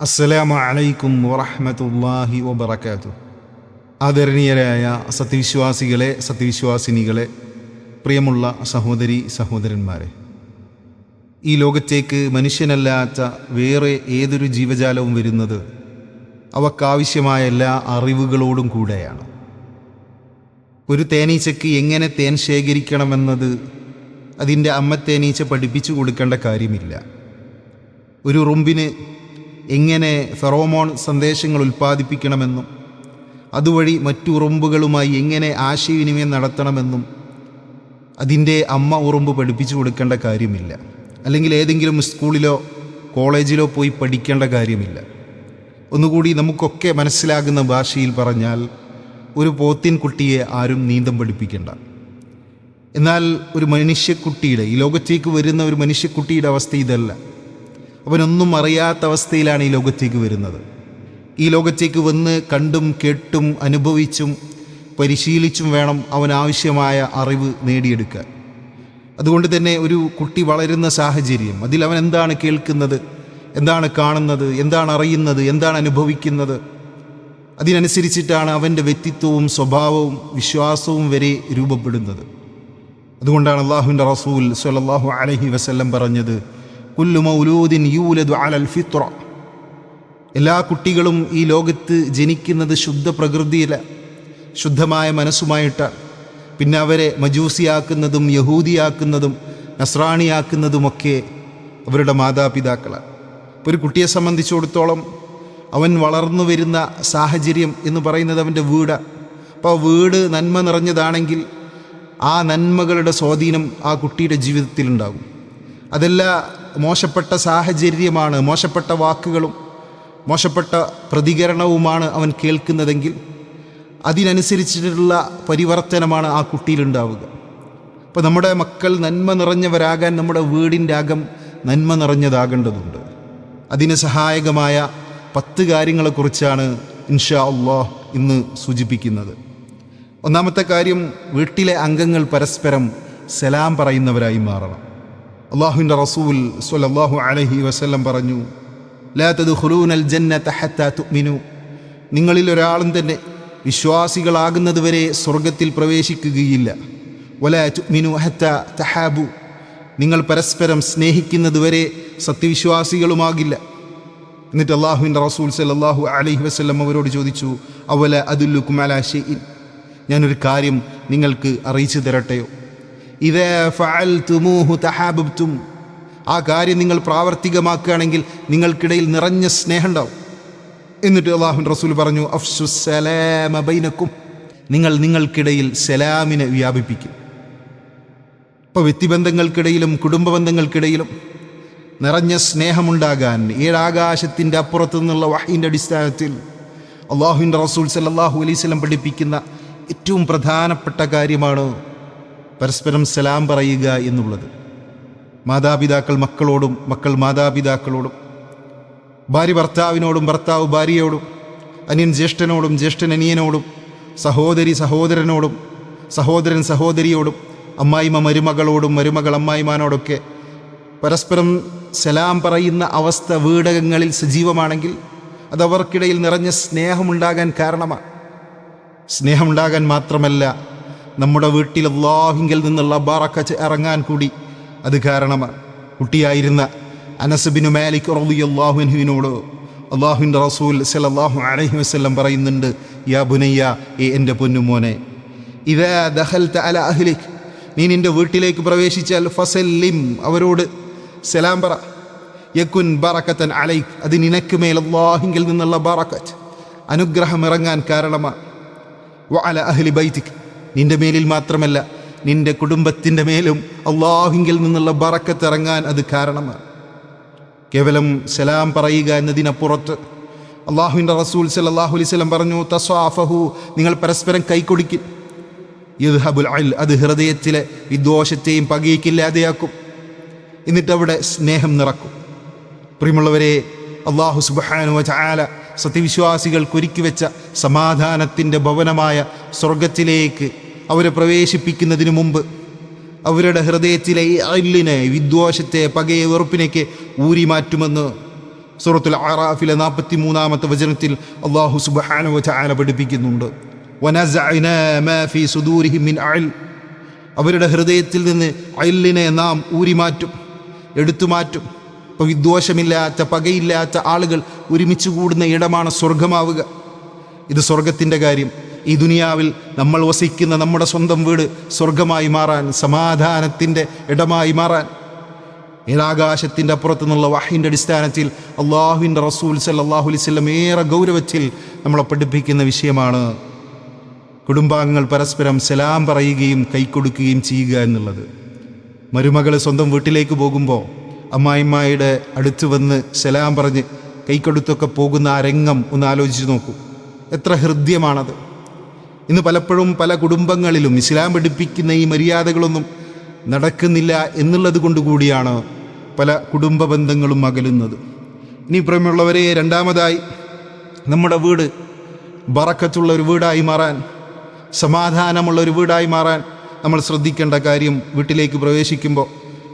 അസ്സലാമു അലൈക്കും വറഹ്മത്തുള്ളാഹി വബറകാതുഹു. ആദരണീയരായ സത്യവിശ്വാസികളെ സത്യവിശ്വാസിനികളെ പ്രിയമുള്ള സഹോദരി സഹോദരന്മാരെ. ഈ ലോകത്തേക്ക് മനുഷ്യനല്ലാത്ത വേറെ ഏതൊരു ജീവജാലവും വരുന്നത് അവക്കാവശ്യമായ എല്ലാ അറിവുകളോടും കൂടെയാണ്. ഒരു തേനീച്ചയ്ക്ക് എങ്ങനെ തേൻ ശേഖരിക്കണമെന്നത് അതിന്റെ അമ്മ തേനീച്ച പഠിപ്പിച്ചു കൊടുക്കേണ്ട കാര്യമില്ല. ഒരു റുമ്പിന് എങ്ങനെ ഫെറോമോൺ സന്ദേശങ്ങൾ ഉൽപ്പാദിപ്പിക്കണമെന്നും അതുവഴി മറ്റു ഉറുമ്പുകളുമായി എങ്ങനെ ആശയവിനിമയം നടത്തണമെന്നും അതിന്റെ അമ്മ ഉറുമ്പ് പഠിപ്പിച്ചു കൊടുക്കേണ്ട കാര്യമില്ല. അല്ലെങ്കിൽ ഏതെങ്കിലും സ്കൂളിലോ കോളേജിലോ പോയി പഠിക്കേണ്ട കാര്യമില്ല. ഒന്നുകൂടി നമുക്കൊക്കെ മനസ്സിലാകുന്ന ഭാഷയിൽ പറഞ്ഞാൽ ഒരു പോത്തിൻ കുട്ടിയെ ആരും നീന്തം പഠിപ്പിക്കേണ്ട. എന്നാൽ ഒരു മനുഷ്യക്കുട്ടിയുടെ ഈ ലോകത്തേക്ക് വരുന്ന ഒരു മനുഷ്യക്കുട്ടിയുടെ അവസ്ഥ ഇതല്ല. അവനൊന്നും അറിയാത്ത അവസ്ഥയിലാണ് ഈ ലോകത്തേക്ക് വരുന്നത്. ഈ ലോകത്തേക്ക് വന്ന് കണ്ടും കേട്ടും അനുഭവിച്ചും പരിശീലിച്ചും വേണം അവൻ ആവശ്യമായ അറിവ് നേടിയെടുക്കാൻ. അതുകൊണ്ട് തന്നെ ഒരു കുട്ടി വളരുന്ന സാഹചര്യം അതിൽ അവൻ എന്താണ് കേൾക്കുന്നത് എന്താണ് കാണുന്നത് എന്താണ് അറിയുന്നത് എന്താണ് അനുഭവിക്കുന്നത് അതിനനുസരിച്ചിട്ടാണ് അവന്റെ വ്യക്തിത്വവും സ്വഭാവവും വിശ്വാസവും വരെ രൂപപ്പെടുന്നത്. അതുകൊണ്ടാണ് അള്ളാഹുവിന്റെ റസൂൽ സ്വല്ലല്ലാഹു അലഹി വസല്ലം പറഞ്ഞത് യൂലദു അലൽ എല്ലാ കുട്ടികളും ഈ ലോകത്ത് ജനിക്കുന്നത് ശുദ്ധ പ്രകൃതിയില ശുദ്ധമായ മനസ്സുമായിട്ടാണ്. പിന്നെ അവരെ മജൂസിയാക്കുന്നതും യഹൂദിയാക്കുന്നതും നസ്രാണിയാക്കുന്നതുമൊക്കെ അവരുടെ മാതാപിതാക്കളാണ്. ഇപ്പോൾ ഒരു കുട്ടിയെ സംബന്ധിച്ചിടത്തോളം അവൻ വളർന്നു വരുന്ന സാഹചര്യം എന്ന് പറയുന്നത് അവന്റെ വീടാണ് അപ്പോൾ വീട് നന്മ നിറഞ്ഞതാണെങ്കിൽ ആ നന്മകളുടെ സ്വാധീനം ആ കുട്ടിയുടെ ജീവിതത്തിലുണ്ടാകും. അതല്ല മോശപ്പെട്ട സാഹചര്യമാണ് മോശപ്പെട്ട വാക്കുകളും മോശപ്പെട്ട പ്രതികരണവുമാണ് അവൻ കേൾക്കുന്നതെങ്കിൽ അതിനനുസരിച്ചിട്ടുള്ള പരിവർത്തനമാണ് ആ കുട്ടിയിലുണ്ടാവുക. അപ്പോൾ നമ്മുടെ മക്കൾ നന്മ നിറഞ്ഞവരാകാൻ നമ്മുടെ വീടിന്റെ അകം നന്മ നിറഞ്ഞതാകേണ്ടതുണ്ട്. അതിന് സഹായകമായ പത്ത് കാര്യങ്ങളെക്കുറിച്ചാണ് ഇൻഷാ അള്ളാഹ് ഇന്ന് സൂചിപ്പിക്കുന്നത്. ഒന്നാമത്തെ കാര്യം വീട്ടിലെ അംഗങ്ങൾ പരസ്പരം സലാം പറയുന്നവരായി മാറണം. അള്ളാഹുവിന്റെ റസൂൽ സ്വല്ലല്ലാഹു അലഹി വസല്ലം പറഞ്ഞു ലാത്തത് ഹുലൂനൽ ജന്നത ഹത്താ തുമിനു നിങ്ങളിൽ ഒരാളും തന്നെ വിശ്വാസികളാകുന്നതുവരെ സ്വർഗത്തിൽ പ്രവേശിക്കുകയില്ല. വലാ തുഅ്മിനു ഹത്താ തഹാബു. നിങ്ങൾ പരസ്പരം സ്നേഹിക്കുന്നതുവരെ സത്യവിശ്വാസികളുമാകില്ല. എന്നിട്ട് അള്ളാഹുവിന്റെ റസൂൽ സലല്ലാഹു അലഹി വസല്ലം അവരോട് ചോദിച്ചു അവല അതുല്ലുക്കും അലാ ഷെയ്ഇൻ ഞാനൊരു കാര്യം നിങ്ങൾക്ക് അറിയിച്ചു തരട്ടെയോ? ഇതേ ആ കാര്യം നിങ്ങൾ പ്രാവർത്തികമാക്കുകയാണെങ്കിൽ നിങ്ങൾക്കിടയിൽ നിറഞ്ഞ സ്നേഹം ഉണ്ടാവും എന്നിട്ട് അള്ളാഹു റസൂൽ പറഞ്ഞു അഫ്സു സലാമ നിങ്ങൾ നിങ്ങൾക്കിടയിൽ സലാമിനെ വ്യാപിപ്പിക്കും. ഇപ്പോൾ വ്യക്തിബന്ധങ്ങൾക്കിടയിലും കുടുംബ ബന്ധങ്ങൾക്കിടയിലും നിറഞ്ഞ സ്നേഹമുണ്ടാകാൻ ഏഴാകാശത്തിന്റെ അപ്പുറത്തു നിന്നുള്ള വഹീന്റെ അടിസ്ഥാനത്തിൽ അള്ളാഹുവിന്റെ റസൂൽ സല്ലല്ലാഹു അലൈഹി സ്വലം പഠിപ്പിക്കുന്ന ഏറ്റവും പ്രധാനപ്പെട്ട കാര്യമാണ് പരസ്പരം സലാം പറയുക എന്നുള്ളത്. മാതാപിതാക്കൾ മക്കളോടും മക്കൾ മാതാപിതാക്കളോടും ഭാര്യ ഭർത്താവിനോടും ഭർത്താവ് ഭാര്യയോടും അനിയൻ ജ്യേഷ്ഠനോടും ജ്യേഷ്ഠൻ അനിയനോടും സഹോദരി സഹോദരനോടും സഹോദരൻ സഹോദരിയോടും അമ്മായിമ്മ മരുമകളോടും മരുമകൾ അമ്മായിമാനോടൊക്കെ പരസ്പരം സലാം പറയുന്ന അവസ്ഥ വീടകങ്ങളിൽ സജീവമാണെങ്കിൽ അത് അവർക്കിടയിൽ നിറഞ്ഞ സ്നേഹമുണ്ടാകാൻ കാരണമാണ്. സ്നേഹമുണ്ടാകാൻ മാത്രമല്ല നമ്മുടെ വീട്ടിൽ അള്ളാഹിങ്കിൽ നിന്നുള്ള ബാറക്കച്ച് ഇറങ്ങാൻ കൂടി. അത് കാരണമാണ്. കുട്ടിയായിരുന്ന അനസബിനു മാലിക് റളിയല്ലാഹുവിനോട് അള്ളാഹുവിന്റെ റസൂൽ സല്ലല്ലാഹു അലഹി വസ്ലം പറയുന്നുണ്ട് യാ ബുനയ്യ ഏ എന്റെ പൊന്നുമോനെ ഇതാ ദഹൽ അല അഹ്ലിഖ് നീ നിന്റെ വീട്ടിലേക്ക് പ്രവേശിച്ചാൽ ഫസല്ലിം അവരോട് സലാം പറ യക്കുൻ ബറക്കത്തൻ അലൈക് അത് നിനക്ക് മേൽ അള്ളാഹിങ്കിൽ നിന്നുള്ള ബറക്കത്ത് അനുഗ്രഹം ഇറങ്ങാൻ കാരണമാണ്. വ അല അഹ്ലി ബൈത്തിക് നിന്റെ മേലിൽ മാത്രമല്ല നിന്റെ കുടുംബത്തിന്റെ മേലും അള്ളാഹുങ്കിൽ നിന്നുള്ള ബറക്കത്തിറങ്ങാൻ അത് കാരണമാണ്. കേവലം സലാം പറയുക എന്നതിനപ്പുറത്ത് അള്ളാഹുവിന്റെ റസൂൽ സലാഹു അലൈഹി വസല്ലം പറഞ്ഞു തസ്വാഫഹു നിങ്ങൾ പരസ്പരം കൈക്കൊടുക്കും യദ്ഹബുൽ അൽ അത് ഹൃദയത്തിലെ വിദ്വേഷത്തെയും പകയിക്കില്ലാതെയാക്കും എന്നിട്ട് അവിടെ സ്നേഹം നിറക്കും. പ്രിയമുള്ളവരെ അള്ളാഹു സുബാനു ചാല സത്യവിശ്വാസികൾക്ക് ഒരുക്കി വെച്ച സമാധാനത്തിന്റെ ഭവനമായ സ്വർഗത്തിലേക്ക് അവരെ പ്രവേശിപ്പിക്കുന്നതിന് മുമ്പ് അവരുടെ ഹൃദയത്തിലെ അല്ലിനെ വിദ്വേഷത്തെ പകയെ വെറുപ്പിനേക്ക് ഊരി മാറ്റുമെന്ന് സൂറത്തുൽ ആറാഫിലെ നാൽപ്പത്തി മൂന്നാമത്തെ വചനത്തിൽ അള്ളാഹു സുബാന ചാല പഠിപ്പിക്കുന്നുണ്ട്. അവരുടെ ഹൃദയത്തിൽ നിന്ന് അയലിനെ നാം ഊരിമാറ്റും എടുത്തു മാറ്റും. ഇപ്പോൾ വിദ്വേഷമില്ലാത്ത പകയില്ലാത്ത ആളുകൾ ഒരുമിച്ച് കൂടുന്ന ഇടമാണ് സ്വർഗമാവുക ഇത് സ്വർഗത്തിന്റെ കാര്യം. ഈ ദുനിയാവിൽ നമ്മൾ വസിക്കുന്ന നമ്മുടെ സ്വന്തം വീട് സ്വർഗമായി മാറാൻ സമാധാനത്തിന്റെ ഇടമായി മാറാൻ. ഏഴാകാശത്തിന്റെ അപ്പുറത്ത് നിന്നുള്ള വാഹിന്റെ അടിസ്ഥാനത്തിൽ അള്ളാഹുവിന്റെ റസൂൽ സല്ലാഹു അലൈവല്ലം ഏറെ ഗൗരവത്തിൽ നമ്മളെ പഠിപ്പിക്കുന്ന വിഷയമാണ് കുടുംബാംഗങ്ങൾ പരസ്പരം സലാം പറയുകയും കൈക്കൊടുക്കുകയും ചെയ്യുക എന്നുള്ളത്. മരുമകൾ സ്വന്തം വീട്ടിലേക്ക് പോകുമ്പോൾ അമ്മായിമ്മയുടെ അടുത്ത് വന്ന് സലാം പറഞ്ഞ് കൈക്കൊടുത്തൊക്കെ പോകുന്ന ആ രംഗം ഒന്ന് ആലോചിച്ച് നോക്കൂ. എത്ര ഹൃദ്യമാണത്. ഇന്ന് പലപ്പോഴും പല കുടുംബങ്ങളിലും ഇസ്ലാം പഠിപ്പിക്കുന്ന ഈ മര്യാദകളൊന്നും നടക്കുന്നില്ല എന്നുള്ളത് കൊണ്ടുകൂടിയാണ് പല കുടുംബ ബന്ധങ്ങളും അകലുന്നത്. ഇനി പ്രമുള്ളവരെ രണ്ടാമതായി നമ്മുടെ വീട് ബറക്കത്തുള്ള ഒരു വീടായി മാറാൻ സമാധാനമുള്ള ഒരു വീടായി മാറാൻ നമ്മൾ ശ്രദ്ധിക്കേണ്ട കാര്യം വീട്ടിലേക്ക് പ്രവേശിക്കുമ്പോൾ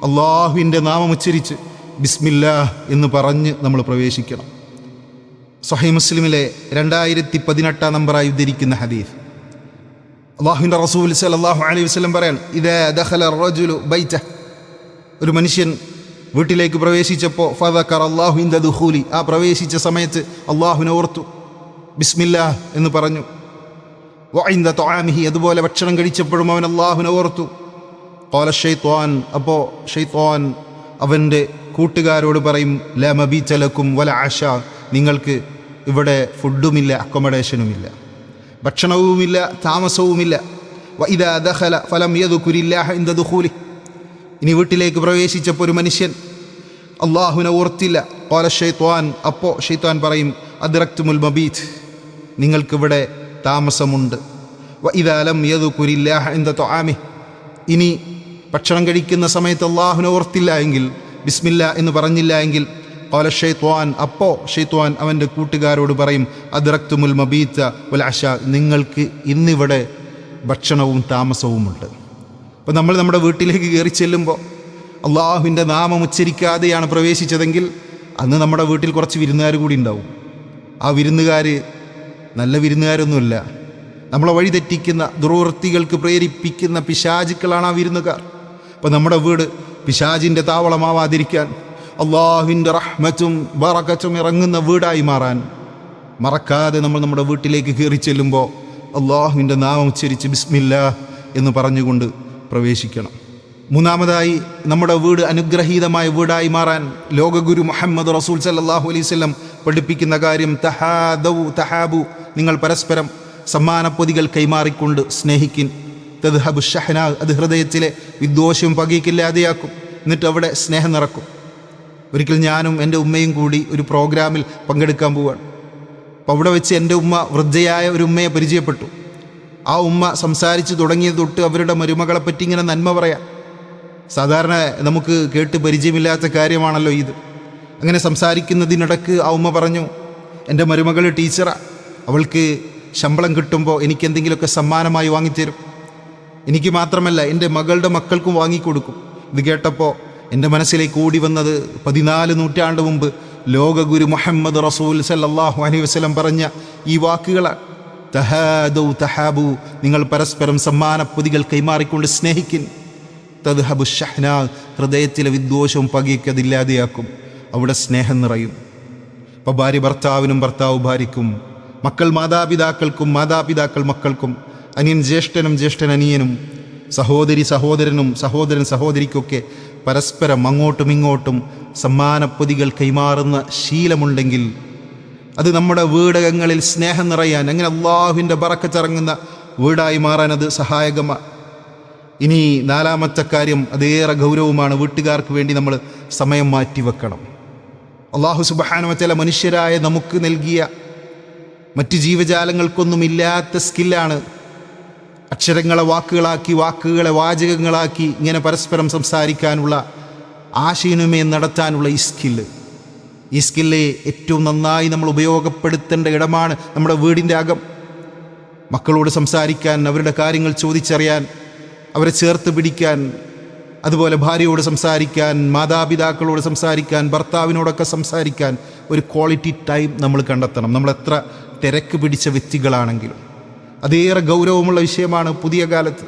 അള്ളാഹുവിന്റെ നാമം ഉച്ചരിച്ച് ബിസ്മില്ലാ എന്ന് പറഞ്ഞ് നമ്മൾ പ്രവേശിക്കണം. സഹി മുസ്ലിമിലെ രണ്ടായിരത്തി പതിനെട്ടാം നമ്പറായി ഉദ്ധരിക്കുന്ന ഹദീഫ് അള്ളാഹുവിന്റെ റസൂൽ സലാഹു അലൈഹി വസ്ലം പറയാൻ ഇത് ദഹല റജുലു ബൈറ്റ ഒരു മനുഷ്യൻ വീട്ടിലേക്ക് പ്രവേശിച്ചപ്പോൾ ഫതക്കർ അള്ളാഹു ഇന്ദ ദുഹൂലി ആ പ്രവേശിച്ച സമയത്ത് അള്ളാഹുവിനെ ഓർത്തു ബിസ്മില്ലാ എന്ന് പറഞ്ഞു. വൈന്ദ തൊആമിഹി അതുപോലെ ഭക്ഷണം കഴിച്ചപ്പോഴും അവൻ അള്ളാഹുവിനെ ഓർത്തു. കോല ഷെയ്ത്വാൻ അപ്പോൾ ഷെയ്ത്വാൻ അവന്റെ കൂട്ടുകാരോട് പറയും ലമബി ചലക്കും വല ആശ നിങ്ങൾക്ക് ഇവിടെ ഫുഡുമില്ല അക്കോമഡേഷനുമില്ല. ഭക്ഷണവുമില്ല താമസവുമില്ല. വഇദാ ദഹല ഫലം യദ്കുരില്ലാഹ ഇന്ത ദുഖൂലി. ഇനി വീട്ടിലേക്ക് പ്രവേശിച്ചപ്പോൾ ഒരു മനുഷ്യൻ അള്ളാഹുവിനെ ഓർത്തില്ല. കോല ഷെയ്ത്വാൻ അപ്പോൾ ഷെയ്ത്വാൻ പറയും അദ്റക്തുമുൽ മബീത് നിങ്ങൾക്കിവിടെ താമസമുണ്ട്. ഇതാലം യതു കുരില്ലാഹ എന്ത തൊആമി ഇനി ഭക്ഷണം കഴിക്കുന്ന സമയത്ത് അള്ളാഹുവിനെ ഓർത്തില്ല എങ്കിൽ ബിസ്മില്ല എന്ന് പറഞ്ഞില്ല എങ്കിൽ കോല ഷെയ്ത്വാൻ അപ്പോ ഷെയ്ത്വാൻ അവന്റെ കൂട്ടുകാരോട് പറയും അദ്റക്തുമുൽ മബീത്ത അഷ നിങ്ങൾക്ക് ഇന്നിവിടെ ഭക്ഷണവും താമസവുമുണ്ട്. അപ്പോൾ നമ്മൾ നമ്മുടെ വീട്ടിലേക്ക് കയറി ചെല്ലുമ്പോൾ അള്ളാഹുവിന്റെ നാമം ഉച്ചരിക്കാതെയാണ് പ്രവേശിച്ചതെങ്കിൽ അന്ന് നമ്മുടെ വീട്ടിൽ കുറച്ച് വിരുന്നുകാർ കൂടി ഉണ്ടാവും. ആ വിരുന്നുകാർ നല്ല വിരുന്നുകാരൊന്നുമില്ല. നമ്മളെ വഴി തെറ്റിക്കുന്ന ദുർവൃത്തികൾക്ക് പ്രേരിപ്പിക്കുന്ന പിശാചുക്കളാണ് ആ വിരുന്നുകാർ. അപ്പം നമ്മുടെ വീട് പിശാചിന്റെ താവളമാവാതിരിക്കാൻ അള്ളാഹുവിന്റെ റഹ്മത്തും ബറക്കത്തും ഇറങ്ങുന്ന വീടായി മാറാൻ മറക്കാതെ നമ്മൾ നമ്മുടെ വീട്ടിലേക്ക് കയറി ചെല്ലുമ്പോൾ അള്ളാഹുവിന്റെ നാമം ഉച്ചരിച്ച് ബിസ്മില്ല എന്ന് പറഞ്ഞുകൊണ്ട് പ്രവേശിക്കണം. മൂന്നാമതായി നമ്മുടെ വീട് അനുഗ്രഹീതമായ വീടായി മാറാൻ ലോകഗുരു മുഹമ്മദ് റസൂൽ സല്ലാഹു അലൈവല്ലം പഠിപ്പിക്കുന്ന കാര്യം തഹാദൗ തഹാബു നിങ്ങൾ പരസ്പരം സമ്മാനപ്പൊതികൾ കൈമാറിക്കൊണ്ട് സ്നേഹിക്കിൻ. തദ്ഹബു ഷഹനാ അത് ഹൃദയത്തിലെ വിദ്വേഷവും പകയ്ക്കില്ലാതെയാക്കും എന്നിട്ട് അവിടെ സ്നേഹം നിറക്കും. ഒരിക്കൽ ഞാനും എന്റെ ഉമ്മയും കൂടി ഒരു പ്രോഗ്രാമിൽ പങ്കെടുക്കാൻ പോവുകയാണ് അപ്പോൾ അവിടെ വെച്ച് എന്റെ ഉമ്മ വൃദ്ധയായ ഒരു ഉമ്മയെ പരിചയപ്പെട്ടു. ആ ഉമ്മ സംസാരിച്ച് തുടങ്ങിയത് തൊട്ട് അവരുടെ മരുമകളെപ്പറ്റി ഇങ്ങനെ നന്മ പറയാം. സാധാരണ നമുക്ക് കേട്ട് പരിചയമില്ലാത്ത കാര്യമാണല്ലോ ഇത്. അങ്ങനെ സംസാരിക്കുന്നതിനിടക്ക് ആ ഉമ്മ പറഞ്ഞു എന്റെ മരുമകൾ ടീച്ചറാണ് അവൾക്ക് ശമ്പളം കിട്ടുമ്പോൾ എനിക്ക് എന്തെങ്കിലുമൊക്കെ സമ്മാനമായി വാങ്ങിത്തരും. എനിക്ക് മാത്രമല്ല എന്റെ മകളുടെ മക്കൾക്കും വാങ്ങിക്കൊടുക്കും. ഇത് കേട്ടപ്പോൾ എന്റെ മനസ്സിലേക്ക് ഓടി വന്നത് പതിനാല് നൂറ്റാണ്ട് മുമ്പ് ലോകഗുരു മുഹമ്മദ് റസൂൽ സല്ലാഹു അലൈഹി വസ്ലം പറഞ്ഞ ഈ വാക്കുകളാണ്. തഹാദു തഹാബു നിങ്ങൾ പരസ്പരം സമ്മാനപ്പൊതികൾ കൈമാറിക്കൊണ്ട് സ്നേഹിക്കിൻ. തദ്ഹബു ഷഹ്ന ഹൃദയത്തിലെ വിദ്വേഷവും പകയ്ക്കതില്ലാതെയാക്കും അവിടെ സ്നേഹം നിറയും. അപ്പോൾ ഭാര്യ ഭർത്താവിനും ഭർത്താവ് ഭാര്യയ്ക്കും മക്കൾ മാതാപിതാക്കൾക്കും മാതാപിതാക്കൾ മക്കൾക്കും അനിയൻ ജ്യേഷ്ഠനും ജ്യേഷ്ഠൻ അനിയനും സഹോദരി സഹോദരനും സഹോദരൻ സഹോദരിക്കൊക്കെ പരസ്പരം അങ്ങോട്ടും ഇങ്ങോട്ടും സമ്മാനപ്പൊതികൾ കൈമാറുന്ന ശീലമുണ്ടെങ്കിൽ അത് നമ്മുടെ വീടകങ്ങളിൽ സ്നേഹം നിറയാൻ അങ്ങനെ അള്ളാഹുവിന്റെ പറക്കച്ചിറങ്ങുന്ന വീടായി മാറാൻ അത് സഹായകമാണ് ഇനി നാലാമത്തെ കാര്യം അതേറെ ഗൗരവമാണ് വീട്ടുകാർക്ക് വേണ്ടി നമ്മൾ സമയം മാറ്റിവെക്കണം. അള്ളാഹു സുബഹാനുവച്ചല മനുഷ്യരായ നമുക്ക് നൽകിയ മറ്റ് ജീവജാലങ്ങൾക്കൊന്നുമില്ലാത്ത സ്കില്ലാണ് അക്ഷരങ്ങളെ വാക്കുകളാക്കി വാക്കുകളെ വാചകങ്ങളാക്കി ഇങ്ങനെ പരസ്പരം സംസാരിക്കാനുള്ള ആശയവിനിമയം നടത്താനുള്ള ഈ സ്കില്ല് ഈ സ്കില്ലെ ഏറ്റവും നന്നായി നമ്മൾ ഉപയോഗപ്പെടുത്തേണ്ട ഇടമാണ് നമ്മുടെ വീടിന്റെ അകം. മക്കളോട് സംസാരിക്കാൻ അവരുടെ കാര്യങ്ങൾ ചോദിച്ചറിയാൻ അവരെ ചേർത്ത് പിടിക്കാൻ അതുപോലെ ഭാര്യയോട് സംസാരിക്കാൻ മാതാപിതാക്കളോട് സംസാരിക്കാൻ ഭർത്താവിനോടൊക്കെ സംസാരിക്കാൻ ഒരു ക്വാളിറ്റി ടൈം നമ്മൾ കണ്ടെത്തണം. നമ്മൾ എത്ര തിരക്ക് പിടിച്ച വ്യക്തികളാണെങ്കിലും. അതേറെ ഗൗരവമുള്ള വിഷയമാണ് പുതിയ കാലത്ത്.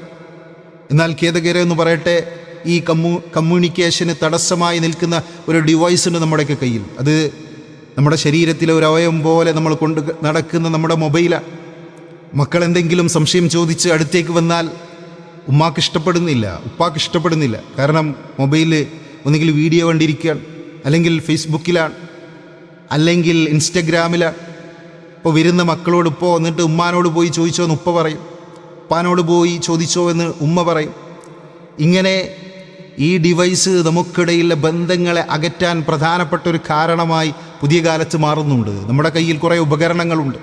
എന്നാൽ ഖേദകരം എന്ന് പറയട്ടെ ഈ കമ്മ്യൂ കമ്മ്യൂണിക്കേഷന് തടസ്സമായി നിൽക്കുന്ന ഒരു ഡിവൈസ് ഉണ്ട് നമ്മുടെയൊക്കെ കയ്യിൽ. അത് നമ്മുടെ ശരീരത്തിലെ ഒരു അവയവം പോലെ നമ്മൾ കൊണ്ട് നടക്കുന്ന നമ്മുടെ മൊബൈലാണ് മക്കൾ എന്തെങ്കിലും സംശയം ചോദിച്ച് അടുത്തേക്ക് വന്നാൽ ഉമ്മാക്ക് ഇഷ്ടപ്പെടുന്നില്ല ഉപ്പാക്ക് ഇഷ്ടപ്പെടുന്നില്ല. കാരണം മൊബൈലിൽ ഒന്നുകിൽ വീഡിയോ കണ്ടിരിക്കുകയാണ് അല്ലെങ്കിൽ ഫേസ്ബുക്കിലാണ് അല്ലെങ്കിൽ ഇൻസ്റ്റഗ്രാമിലാണ്. ഇപ്പോൾ വരുന്ന മക്കളോട് ഇപ്പോൾ എന്നിട്ട് ഉമ്മാനോട് പോയി ചോദിച്ചോ എന്ന് ഉപ്പ പറയും. ഉപ്പാനോട് പോയി ചോദിച്ചോ എന്ന് ഉമ്മ പറയും. ഇങ്ങനെ ഈ ഡിവൈസ് നമുക്കിടയിലെ ബന്ധങ്ങളെ അകറ്റാൻ പ്രധാനപ്പെട്ട ഒരു കാരണമായി പുതിയ കാലത്ത് മാറുന്നുണ്ട്. നമ്മുടെ കയ്യിൽ കുറേ ഉപകരണങ്ങളുണ്ട്.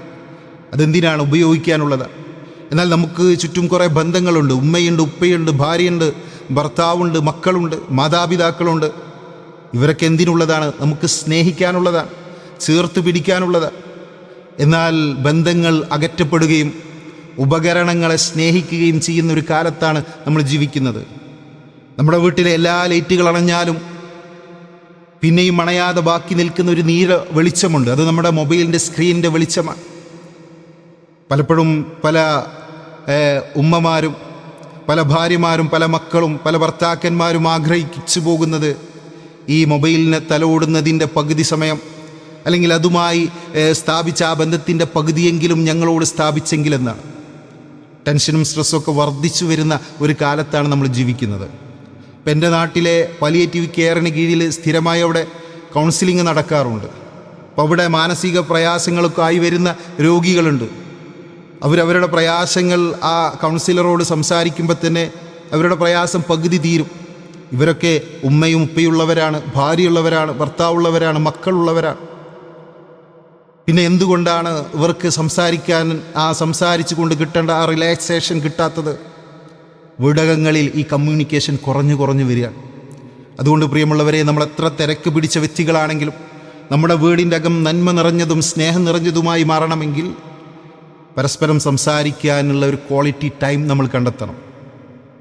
അതെന്തിനാണ് ഉപയോഗിക്കാനുള്ളത്? എന്നാൽ നമുക്ക് ചുറ്റും കുറേ ബന്ധങ്ങളുണ്ട്. ഉമ്മയുണ്ട് ഉപ്പയുണ്ട് ഭാര്യയുണ്ട് ഭർത്താവുണ്ട് മക്കളുണ്ട് മാതാപിതാക്കളുണ്ട്. ഇവരൊക്കെ എന്തിനുള്ളതാണ്? നമുക്ക് സ്നേഹിക്കാനുള്ളതാണ്. ചേർത്ത് പിടിക്കാനുള്ളതാണ്. എന്നാൽ ബന്ധങ്ങൾ അകറ്റപ്പെടുകയും ഉപകരണങ്ങളെ സ്നേഹിക്കുകയും ചെയ്യുന്ന ഒരു കാലത്താണ് നമ്മൾ ജീവിക്കുന്നത്. നമ്മുടെ വീട്ടിലെ എല്ലാ ലൈറ്റുകൾ അണഞ്ഞാലും പിന്നെയും അണയാതെ ബാക്കി നിൽക്കുന്ന ഒരു നീര വെളിച്ചമുണ്ട്. അത് നമ്മുടെ മൊബൈലിന്റെ സ്ക്രീനിന്റെ വെളിച്ചമാണ് പലപ്പോഴും പല ഉമ്മമാരും പല ഭാര്യമാരും പല മക്കളും പല ഭർത്താക്കന്മാരും ആഗ്രഹിച്ചു പോകുന്നത് ഈ മൊബൈലിനെ തലോടുന്നതിന്റെ പകുതി സമയം അല്ലെങ്കിൽ അതുമായി സ്ഥാപിച്ച ആ ബന്ധത്തിന്റെ പകുതിയെങ്കിലും ഞങ്ങളോട് സ്ഥാപിച്ചെങ്കിലെന്നാണ് ടെൻഷനും സ്ട്രെസ്സും ഒക്കെ വർദ്ധിച്ചു വരുന്ന ഒരു കാലത്താണ് നമ്മൾ ജീവിക്കുന്നത്. ഇപ്പം എന്റെ നാട്ടിലെ പലിയേറ്റീവ് കെയറിന് കീഴിൽ സ്ഥിരമായി അവിടെ കൗൺസിലിംഗ് നടക്കാറുണ്ട്. അപ്പോൾ അവിടെ മാനസിക പ്രയാസങ്ങളൊക്കെ ആയി വരുന്ന രോഗികളുണ്ട്. അവരവരുടെ പ്രയാസങ്ങൾ ആ കൗൺസിലറോട് സംസാരിക്കുമ്പോൾ തന്നെ അവരുടെ പ്രയാസം പകുതി തീരും. ഇവരൊക്കെ ഉമ്മയും ഉപ്പയുള്ളവരാണ് ഭാര്യയുള്ളവരാണ് ഭർത്താവുള്ളവരാണ് മക്കളുള്ളവരാണ്. പിന്നെ എന്തുകൊണ്ടാണ് ഇവർക്ക് സംസാരിക്കാൻ ആ സംസാരിച്ചു കൊണ്ട് കിട്ടേണ്ട ആ റിലാക്സേഷൻ കിട്ടാത്തത്? വിടകങ്ങളിൽ ഈ കമ്മ്യൂണിക്കേഷൻ കുറഞ്ഞു കുറഞ്ഞു വരികയാണ്. അതുകൊണ്ട് പ്രിയമുള്ളവരെ നമ്മൾ എത്ര തിരക്ക് പിടിച്ച വ്യക്തികളാണെങ്കിലും നമ്മുടെ വീടിന്റെ അകം നന്മ നിറഞ്ഞതും സ്നേഹം നിറഞ്ഞതുമായി മാറണമെങ്കിൽ പരസ്പരം സംസാരിക്കാനുള്ള ഒരു ക്വാളിറ്റി ടൈം നമ്മൾ കണ്ടെത്തണം.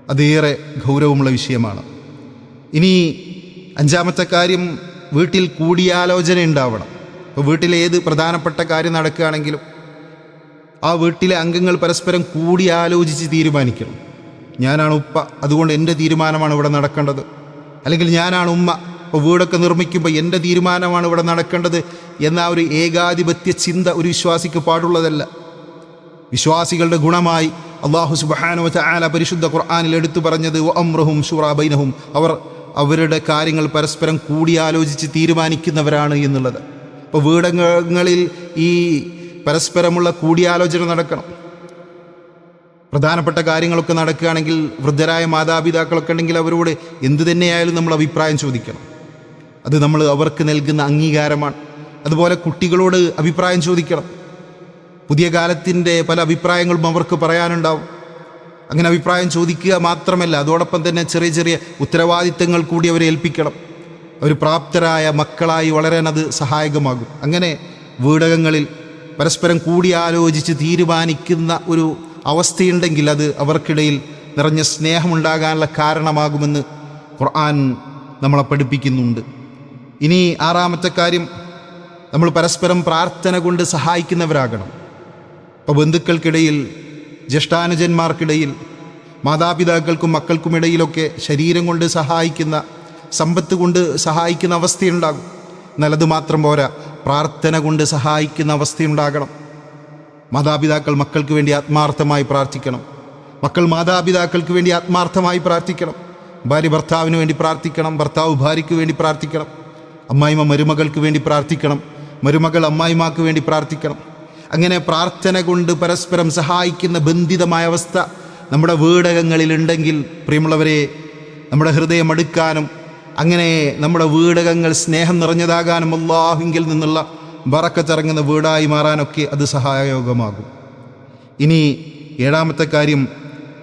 അതേറെ ഗൗരവമുള്ള വിഷയമാണ്. ഇനി അഞ്ചാമത്തെ കാര്യം വീട്ടിൽ കൂടിയാലോചന ഉണ്ടാവണം. ഇപ്പോൾ വീട്ടിലെ ഏത് പ്രധാനപ്പെട്ട കാര്യം നടക്കുകയാണെങ്കിലും ആ വീട്ടിലെ അംഗങ്ങൾ പരസ്പരം കൂടി ആലോചിച്ച് തീരുമാനിക്കണം. ഞാനാണ് ഉപ്പ അതുകൊണ്ട് എന്റെ തീരുമാനമാണ് ഇവിടെ നടക്കേണ്ടത്. അല്ലെങ്കിൽ ഞാനാണ് ഉമ്മ ഇപ്പോൾ വീടൊക്കെ നിർമ്മിക്കുമ്പോൾ എന്റെ തീരുമാനമാണ് ഇവിടെ നടക്കേണ്ടത് എന്ന ഒരു ഏകാധിപത്യ ചിന്ത ഒരു വിശ്വാസിക്ക് പാടുള്ളതല്ല. വിശ്വാസികളുടെ ഗുണമായി അള്ളാഹു സുബാനു ആല പരിശുദ്ധ ഖുർആാനിൽ എടുത്തു പറഞ്ഞത് അമ്രഹും ഷുറാബൈനഹും അവർ അവരുടെ കാര്യങ്ങൾ പരസ്പരം കൂടിയാലോചിച്ച് തീരുമാനിക്കുന്നവരാണ് എന്നുള്ളത്. ഇപ്പോൾ വീടങ്ങളിൽ ഈ പരസ്പരമുള്ള കൂടിയാലോചന നടക്കണം. പ്രധാനപ്പെട്ട കാര്യങ്ങളൊക്കെ നടക്കുകയാണെങ്കിൽ വൃദ്ധരായ മാതാപിതാക്കളൊക്കെ ഉണ്ടെങ്കിൽ അവരോട് എന്തു തന്നെയായാലും നമ്മൾ അഭിപ്രായം ചോദിക്കണം. അത് നമ്മൾ അവർക്ക് നൽകുന്ന അംഗീകാരമാണ്. അതുപോലെ കുട്ടികളോട് അഭിപ്രായം ചോദിക്കണം. പുതിയ കാലത്തിന്റെ പല അഭിപ്രായങ്ങളും അവർക്ക് പറയാനുണ്ടാവും. അങ്ങനെ അഭിപ്രായം ചോദിക്കുക മാത്രമല്ല അതോടൊപ്പം തന്നെ ചെറിയ ചെറിയ ഉത്തരവാദിത്തങ്ങൾ കൂടി അവരെ ഏൽപ്പിക്കണം. അവർ പ്രാപ്തരായ മക്കളായി വളരാൻ അത് സഹായകമാകും. അങ്ങനെ വീടകങ്ങളിൽ പരസ്പരം കൂടിയാലോചിച്ച് തീരുമാനിക്കുന്ന ഒരു അവസ്ഥയുണ്ടെങ്കിൽ അത് അവർക്കിടയിൽ നിറഞ്ഞ സ്നേഹമുണ്ടാകാനുള്ള കാരണമാകുമെന്ന് ഖുർആൻ നമ്മളെ പഠിപ്പിക്കുന്നുണ്ട്. ഇനി ആറാമത്തെ കാര്യം നമ്മൾ പരസ്പരം പ്രാർത്ഥന കൊണ്ട് സഹായിക്കുന്നവരാകണം. ഇപ്പോൾ ബന്ധുക്കൾക്കിടയിൽ ജ്യേഷ്ഠാനുജന്മാർക്കിടയിൽ മാതാപിതാക്കൾക്കും മക്കൾക്കും ഇടയിലൊക്കെ ശരീരം കൊണ്ട് സഹായിക്കുന്ന സമ്പത്ത് കൊണ്ട് സഹായിക്കുന്ന അവസ്ഥയുണ്ടാകും. അത് മാത്രം പോരാ പ്രാർത്ഥന കൊണ്ട് സഹായിക്കുന്ന അവസ്ഥയുണ്ടാകണം. മാതാപിതാക്കൾ മക്കൾക്ക് വേണ്ടി ആത്മാർത്ഥമായി പ്രാർത്ഥിക്കണം. മക്കൾ മാതാപിതാക്കൾക്ക് വേണ്ടി ആത്മാർത്ഥമായി പ്രാർത്ഥിക്കണം. ഭാര്യ ഭർത്താവിന് വേണ്ടി പ്രാർത്ഥിക്കണം ഭർത്താവ് ഭാര്യയ്ക്ക് വേണ്ടി പ്രാർത്ഥിക്കണം. അമ്മായിമ്മ മരുമകൾക്ക് വേണ്ടി പ്രാർത്ഥിക്കണം മരുമകൾ അമ്മായിമാക്ക് വേണ്ടി പ്രാർത്ഥിക്കണം. അങ്ങനെ പ്രാർത്ഥന കൊണ്ട് പരസ്പരം സഹായിക്കുന്ന ബന്ധിതമായ അവസ്ഥ നമ്മുടെ വീടകങ്ങളിലുണ്ടെങ്കിൽ പ്രിയമുള്ളവരെ നമ്മുടെ ഹൃദയം അടുക്കാനും അങ്ങനെ നമ്മുടെ വീടകങ്ങൾ സ്നേഹം നിറഞ്ഞതാകാനും അള്ളാഹുങ്കിൽ നിന്നുള്ള വറക്കത്തിറങ്ങുന്ന വീടായി മാറാനൊക്കെ അത് സഹായയോഗമാകും ഇനി ഏഴാമത്തെ കാര്യം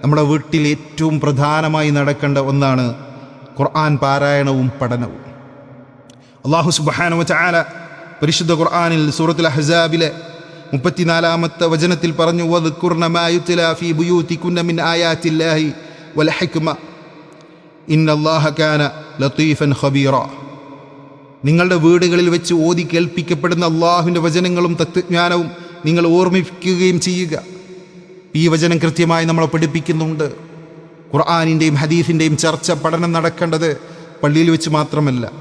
നമ്മുടെ വീട്ടിൽ ഏറ്റവും പ്രധാനമായി നടക്കേണ്ട ഒന്നാണ് ഖുർആൻ പാരായണവും പഠനവും. അള്ളാഹു സുബാനു പരിശുദ്ധ ഖുർആാനിൽ സൂറത്തുൽ അഹ്സാബിലെ മുപ്പത്തിനാലാമത്തെ വചനത്തിൽ പറഞ്ഞു "വദ്കുർന മാ യുത്ലാ ഫീ ബുയൂതികുന്ന മിൻ ആയാത്തില്ലാഹി വൽ ഹിക്മ. ഇന്നല്ലാഹ കാന ലത്തീഫൻ ഖബീറ. നിങ്ങളുടെ വീടുകളിൽ വെച്ച് ഓതി കേൾപ്പിക്കപ്പെടുന്ന അള്ളാഹുവിന്റെ വചനങ്ങളും തത്വജ്ഞാനവും നിങ്ങൾ ഓർമ്മിപ്പിക്കുകയും ചെയ്യുക. ഈ വചനം കൃത്യമായി നമ്മളെ പഠിപ്പിക്കുന്നുണ്ട്. ഖുർആാനിന്റെയും ഹദീഫിന്റെയും ചർച്ച പഠനം നടക്കേണ്ടത് പള്ളിയിൽ വെച്ച് മാത്രമല്ല.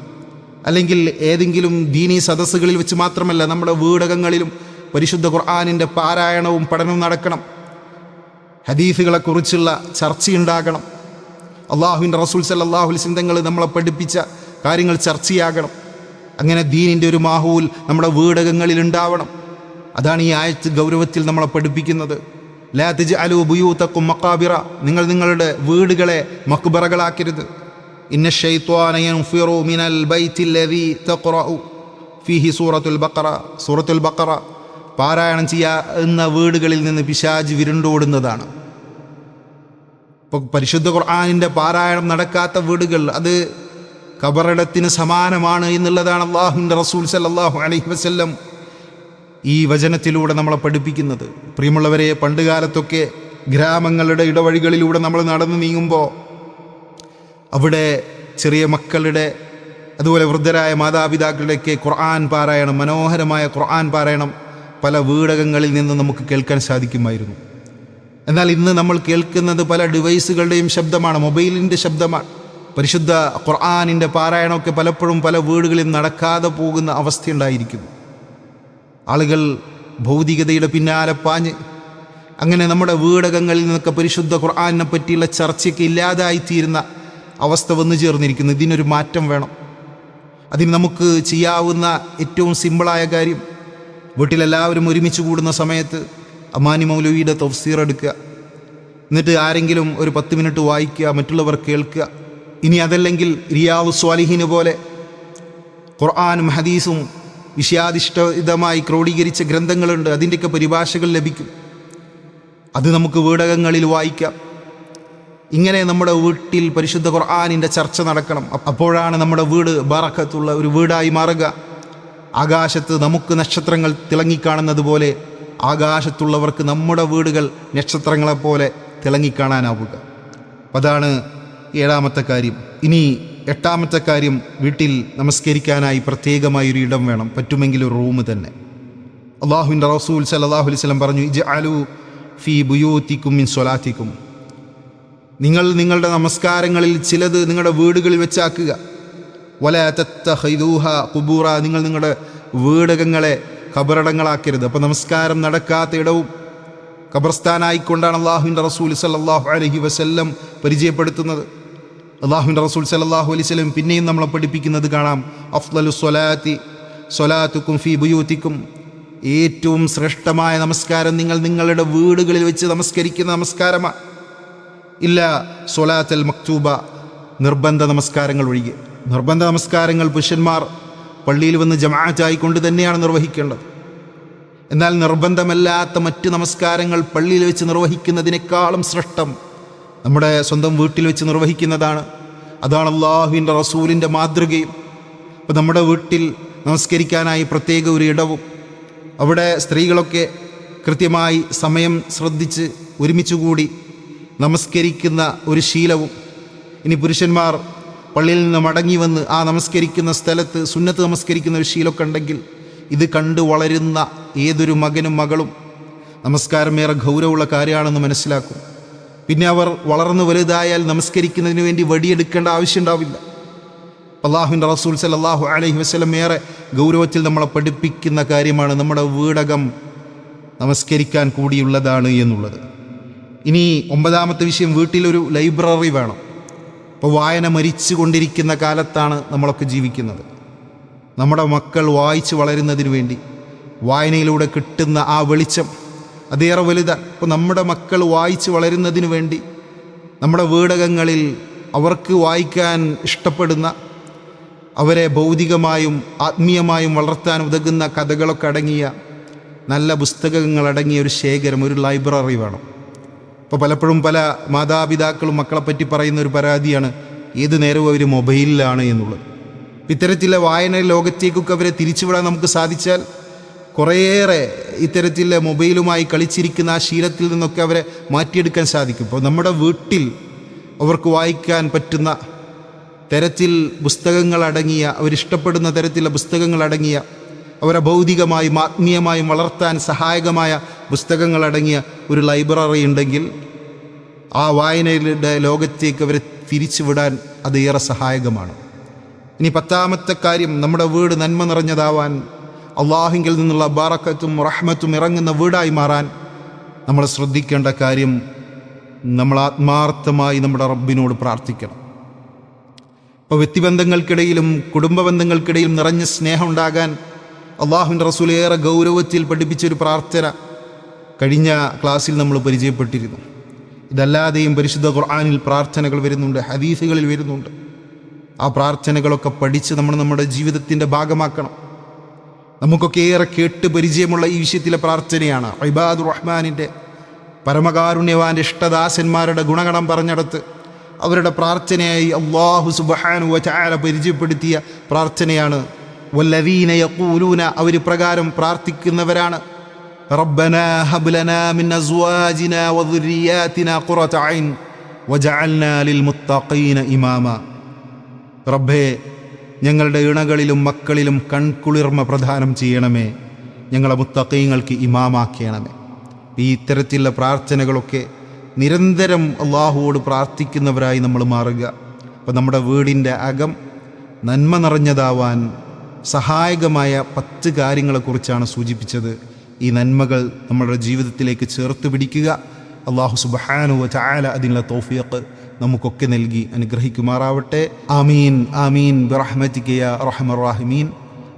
അല്ലെങ്കിൽ ഏതെങ്കിലും ദീനീ സദസ്സുകളിൽ വെച്ച് മാത്രമല്ല നമ്മുടെ വീടകങ്ങളിലും പരിശുദ്ധ ഖുർആാനിന്റെ പാരായണവും പഠനവും നടക്കണം. ഹദീഫുകളെക്കുറിച്ചുള്ള ചർച്ചയുണ്ടാകണം. അള്ളാഹുവിന്റെ റസൂൽ സല്ലാഹു സിന്ധങ്ങൾ നമ്മളെ പഠിപ്പിച്ച കാര്യങ്ങൾ ചർച്ചയാകണം. അങ്ങനെ ദീനിന്റെ ഒരു മാഹൂൽ നമ്മുടെ വീടകങ്ങളിൽ ഉണ്ടാവണം. അതാണ് ഈ ആയത്ത് ഗൗരവത്തിൽ നമ്മളെ പഠിപ്പിക്കുന്നത്. ലാത്തിജ് അലു ബുയൂത്തക്കും മക്കാബിറ നിങ്ങൾ നിങ്ങളുടെ വീടുകളെ മക്ബറകളാക്കരുത്. ഇന്ന മിനൽ ഫീഹി സൂറത്തുൽ ബക്കറ സൂറത്തുൽ ബഖറ. പാരായണം ചെയ്യുന്ന വീടുകളിൽ നിന്ന് പിശാജ് വിരുണ്ടോടുന്നതാണ്. ഇപ്പോൾ പരിശുദ്ധ ഖുർആാനിന്റെ പാരായണം നടക്കാത്ത വീടുകൾ അത് കബറിടത്തിന് സമാനമാണ് എന്നുള്ളതാണ് അള്ളാഹുവിന്റെ റസൂൽ സല്ലാഹു അലൈഹി വസ്ല്ലം ഈ വചനത്തിലൂടെ നമ്മളെ പഠിപ്പിക്കുന്നത്. പ്രിയമുള്ളവരെ പണ്ടുകാലത്തൊക്കെ ഗ്രാമങ്ങളുടെ ഇടവഴികളിലൂടെ നമ്മൾ നടന്നു നീങ്ങുമ്പോൾ അവിടെ ചെറിയ മക്കളുടെ അതുപോലെ വൃദ്ധരായ മാതാപിതാക്കളുടെയൊക്കെ ഖുർആൻ പാരായണം മനോഹരമായ ഖുർആൻ പാരായണം പല വീടകങ്ങളിൽ നിന്ന് നമുക്ക് കേൾക്കാൻ സാധിക്കുമായിരുന്നു. എന്നാൽ ഇന്ന് നമ്മൾ കേൾക്കുന്നത് പല ഡിവൈസുകളുടെയും ശബ്ദമാണ് മൊബൈലിന്റെ ശബ്ദമാണ്. പരിശുദ്ധ ഖുർആാനിന്റെ പാരായണമൊക്കെ പലപ്പോഴും പല വീടുകളിൽ നടക്കാതെ പോകുന്ന അവസ്ഥയുണ്ടായിരിക്കുന്നു ആളുകൾ ഭൗതികതയുടെ പിന്നാലെ പാഞ്ഞ്. അങ്ങനെ നമ്മുടെ വീടകങ്ങളിൽ നിന്നൊക്കെ പരിശുദ്ധ ഖുർആാനിനെ പറ്റിയുള്ള ചർച്ചയ്ക്ക് ഇല്ലാതായിത്തീരുന്ന അവസ്ഥ വന്നു ചേർന്നിരിക്കുന്നു. ഇതിനൊരു മാറ്റം വേണം. അതിന് നമുക്ക് ചെയ്യാവുന്ന ഏറ്റവും സിമ്പിളായ കാര്യം വീട്ടിലെല്ലാവരും ഒരുമിച്ച് കൂടുന്ന സമയത്ത് അമാനി മൗലവിയുടെ തഫ്സീർ എടുക്കുക. എന്നിട്ട് ആരെങ്കിലും ഒരു പത്ത് മിനിറ്റ് വായിക്കുക മറ്റുള്ളവർ കേൾക്കുക. ഇനി അതല്ലെങ്കിൽ റിയാവ് സ്വാലിഹിന് പോലെ ഖുർആാനും ഹദീസും വിഷയാധിഷ്ഠിതമായി ക്രോഡീകരിച്ച ഗ്രന്ഥങ്ങളുണ്ട്. അതിന്റെയൊക്കെ പരിഭാഷകൾ ലഭിക്കും. അത് നമുക്ക് വീടകങ്ങളിൽ വായിക്കാം. ഇങ്ങനെ നമ്മുടെ വീട്ടിൽ പരിശുദ്ധ ഖുർആാനിന്റെ ചർച്ച നടക്കണം. അപ്പോഴാണ് നമ്മുടെ വീട് ബറക്കത്തുള്ള ഒരു വീടായി മാറുക. ആകാശത്ത് നമുക്ക് നക്ഷത്രങ്ങൾ തിളങ്ങിക്കാണുന്നത് പോലെ ആകാശത്തുള്ളവർക്ക് നമ്മുടെ വീടുകൾ നക്ഷത്രങ്ങളെപ്പോലെ തിളങ്ങിക്കാണാനാവുക. അതാണ് ഏഴാമത്തെ കാര്യം. ഇനി എട്ടാമത്തെ കാര്യം വീട്ടിൽ നമസ്കരിക്കാനായി പ്രത്യേകമായി ഒരു ഇടം വേണം. പറ്റുമെങ്കിൽ ഒരു റൂം തന്നെ. അള്ളാഹുവിന്റെ റസൂൽ സല്ലാഹു അലൈഹി സ്വലം പറഞ്ഞു ഇജ് അലു ഫി ബുയോത്തിക്കും മിൻ സൊലാത്തിക്കും നിങ്ങൾ നിങ്ങളുടെ നമസ്കാരങ്ങളിൽ ചിലത് നിങ്ങളുടെ വീടുകളിൽ വെച്ചാക്കുക. വല തത്തഹൈദൂഹ കുബൂറ നിങ്ങൾ നിങ്ങളുടെ വീടകങ്ങളെ ഖബറടങ്ങളാക്കരുത്. അപ്പോൾ നമസ്കാരം നടക്കാത്ത ഇടവും ഖബർസ്ഥാനായിക്കൊണ്ടാണ് അള്ളാഹുവിന്റെ റസൂൽ സല്ലാഹു അലഹി വസല്ലം പരിചയപ്പെടുത്തുന്നത്. അള്ളാഹുവിന്റെ റസൂൽ സല്ലാഹു അലൈഹി സ്വലം പിന്നെയും നമ്മളെ പഠിപ്പിക്കുന്നത് കാണാം. അഫ്ലലു സ്വലാത്തി സ്വലാത്തുക്കും ഫി ബുയൂത്തിക്കും. ഏറ്റവും ശ്രേഷ്ഠമായ നമസ്കാരം നിങ്ങൾ നിങ്ങളുടെ വീടുകളിൽ വെച്ച് നമസ്കരിക്കുന്ന നമസ്കാരമാണ് ഇല്ല സൊലാത്തൽ മക്തൂബ നിർബന്ധ നമസ്കാരങ്ങൾ ഒഴികെ. നിർബന്ധ നമസ്കാരങ്ങൾ പുരുഷന്മാർ പള്ളിയിൽ വന്ന് ജമാഅത്തായിക്കൊണ്ട് തന്നെയാണ് നിർവഹിക്കേണ്ടത്. എന്നാൽ നിർബന്ധമല്ലാത്ത മറ്റ് നമസ്കാരങ്ങൾ പള്ളിയിൽ വെച്ച് നിർവഹിക്കുന്നതിനേക്കാളും ശ്രേഷ്ഠം നമ്മുടെ സ്വന്തം വീട്ടിൽ വെച്ച് നിർവഹിക്കുന്നതാണ്. അതാണ് അള്ളാഹുവിന്റെ റസൂലിന്റെ മാതൃകയും. അപ്പോൾ നമ്മുടെ വീട്ടിൽ നമസ്കരിക്കാനായി പ്രത്യേക ഒരു ഇടവും. അവിടെ സ്ത്രീകളൊക്കെ കൃത്യമായി സമയം ശ്രദ്ധിച്ച് ഒരുമിച്ചുകൂടി നമസ്കരിക്കുന്ന ഒരു ശീലവും. ഇനി പുരുഷന്മാർ പള്ളിയിൽ നിന്ന് മടങ്ങി വന്ന് ആ നമസ്കരിക്കുന്ന സ്ഥലത്ത് സുന്നത്ത് നമസ്കരിക്കുന്ന ഒരു ശീലമൊക്കെ ഉണ്ടെങ്കിൽ ഇത് കണ്ട് വളരുന്ന ഏതൊരു മകനും മകളും നമസ്കാരം ഏറെ ഗൗരവമുള്ള കാര്യമാണെന്ന് മനസ്സിലാക്കും. പിന്നെ അവർ വളർന്നു വലുതായാൽ നമസ്കരിക്കുന്നതിന് വേണ്ടി വടിയെടുക്കേണ്ട ആവശ്യം ഉണ്ടാവില്ല. അള്ളാഹുവിന്റെ റസൂൽ സലാഹു അലഹി വസ്ലം ഏറെ ഗൗരവത്തിൽ നമ്മളെ പഠിപ്പിക്കുന്ന കാര്യമാണ് നമ്മുടെ വീടകം നമസ്കരിക്കാൻ കൂടിയുള്ളതാണ് എന്നുള്ളത്. ഇനി ഒമ്പതാമത്തെ വിഷയം വീട്ടിലൊരു ലൈബ്രറി വേണം. ഇപ്പോൾ വായന മരിച്ചു കൊണ്ടിരിക്കുന്ന കാലത്താണ് നമ്മളൊക്കെ ജീവിക്കുന്നത്. നമ്മുടെ മക്കൾ വായിച്ച് വളരുന്നതിന് വേണ്ടി വായനയിലൂടെ കിട്ടുന്ന ആ വെളിച്ചം അതേറെ വലുതാണ് ഇപ്പോൾ നമ്മുടെ മക്കൾ വായിച്ച് വളരുന്നതിന് വേണ്ടി നമ്മുടെ വീടകങ്ങളിൽ അവർക്ക് വായിക്കാൻ ഇഷ്ടപ്പെടുന്ന അവരെ ഭൗതികമായും ആത്മീയമായും വളർത്താൻ ഉതകുന്ന കഥകളൊക്കെ അടങ്ങിയ നല്ല പുസ്തകങ്ങളടങ്ങിയ ഒരു ശേഖരം ഒരു ലൈബ്രറി വേണം. ഇപ്പോൾ പലപ്പോഴും പല മാതാപിതാക്കളും മക്കളെപ്പറ്റി പറയുന്ന ഒരു പരാതിയാണ് ഏത് നേരവും അവർ മൊബൈലിലാണ് എന്നുള്ളത്. ഇത്തരത്തിലെ വായന ലോകത്തേക്കൊക്കെ അവരെ തിരിച്ചുവിടാൻ നമുക്ക് സാധിച്ചാൽ കുറേയേറെ ഇത്തരത്തിലെ മൊബൈലുമായി കളിച്ചിരിക്കുന്ന ആ ശീലത്തിൽ നിന്നൊക്കെ അവരെ മാറ്റിയെടുക്കാൻ സാധിക്കും. ഇപ്പോൾ നമ്മുടെ വീട്ടിൽ അവർക്ക് വായിക്കാൻ പറ്റുന്ന തരത്തിൽ പുസ്തകങ്ങളടങ്ങിയ അവരിഷ്ടപ്പെടുന്ന തരത്തിലുള്ള പുസ്തകങ്ങളടങ്ങിയ അവരെ ഭൗതികമായും ആത്മീയമായും വളർത്താൻ സഹായകമായ പുസ്തകങ്ങളടങ്ങിയ ഒരു ലൈബ്രറി ഉണ്ടെങ്കിൽ ആ വായനയുടെ ലോകത്തേക്ക് അവരെ തിരിച്ചുവിടാൻ അത് ഏറെ സഹായകമാണ്. ഇനി പത്താമത്തെ കാര്യം നമ്മുടെ വീട് നന്മ നിറഞ്ഞതാവാൻ അള്ളാഹിങ്കിൽ നിന്നുള്ള ബാറക്കത്തും റഹ്മത്തും ഇറങ്ങുന്ന വീടായി മാറാൻ നമ്മൾ ശ്രദ്ധിക്കേണ്ട കാര്യം നമ്മൾ ആത്മാർത്ഥമായി നമ്മുടെ റബ്ബിനോട് പ്രാർത്ഥിക്കണം. ഇപ്പോൾ വ്യക്തിബന്ധങ്ങൾക്കിടയിലും കുടുംബ ബന്ധങ്ങൾക്കിടയിലും നിറഞ്ഞ സ്നേഹം ഉണ്ടാകാൻ അള്ളാഹുവിന്റെ റസൂൽ ഏറെ ഗൗരവത്തിൽ പഠിപ്പിച്ചൊരു പ്രാർത്ഥന. കഴിഞ്ഞ ക്ലാസ്സിൽ നമ്മൾ പരിചയപ്പെട്ടിരുന്നു. ഇതല്ലാതെയും പരിശുദ്ധ ഖുർആാനിൽ പ്രാർത്ഥനകൾ വരുന്നുണ്ട് ഹദീസുകളിൽ വരുന്നുണ്ട്. ആ പ്രാർത്ഥനകളൊക്കെ പഠിച്ച് നമ്മൾ നമ്മുടെ ജീവിതത്തിന്റെ ഭാഗമാക്കണം. നമുക്കൊക്കെ ഏറെ കേട്ട് പരിചയമുള്ള ഈ വിഷയത്തിലെ പ്രാർത്ഥനയാണ്. ഐബാദ് റഹ്മാനിന്റെ പരമകാരുണ്യവാന്റെ ഇഷ്ടദാസന്മാരുടെ ഗുണഗണം പറഞ്ഞെടുത്ത് അവരുടെ പ്രാർത്ഥനയായി അള്ളാഹു സുബഹാനു വചാര പരിചയപ്പെടുത്തിയ പ്രാർത്ഥനയാണ്. വല്ലവീന യഖൂലൂന അവർ പ്രകാരം പ്രാർത്ഥിക്കുന്നവരാണ്. ربنا هب لنا من أزواجنا وذرياتنا قرة عين وجعلنا للمتقين إماما റബ്ബേ ഞങ്ങളുടെ ഇണകളിലും മക്കളിലും കൺകുളിർമ പ്രദാനം ചെയ്യണമേ ഞങ്ങളെ മുത്തക്കീങ്ങൾക്ക് ഇമാമാക്കണമേ ഈ ഇത്തരത്തിലുള്ള പ്രാർത്ഥനകളൊക്കെ നിരന്തരം അള്ളാഹുവോട് പ്രാർത്ഥിക്കുന്നവരായി നമ്മൾ മാറുക അപ്പോൾ നമ്മുടെ വീടിൻ്റെ അകം നന്മ നിറഞ്ഞതാവാൻ സഹായകമായ പത്ത് കാര്യങ്ങളെക്കുറിച്ചാണ് സൂചിപ്പിച്ചത് ഈ നന്മകൾ നമ്മുടെ ജീവിതത്തിലേക്ക് ചേർത്ത് പിടിക്കുക. അള്ളാഹു സുബഹാനുവ ചായാല അതിനുള്ള തോഫിയക്ക് നമുക്കൊക്കെ നൽകി അനുഗ്രഹിക്കുമാറാവട്ടെ. ആമീൻ ആമീൻ. ബിറഹ്മത്തിക്കയ റഹ്മറാഹിമീൻ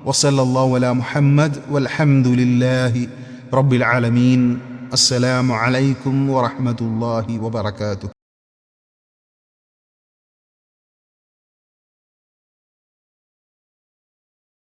വസല്ലല്ലാഹു അലാ മുഹമ്മദ് വൽഹംദുലില്ലാഹി റബ്ബിൽ ആലമീൻ. അസ്സലാമു അലൈക്കും വറഹ്മത്തുള്ളാഹി വബറകാതുഹു.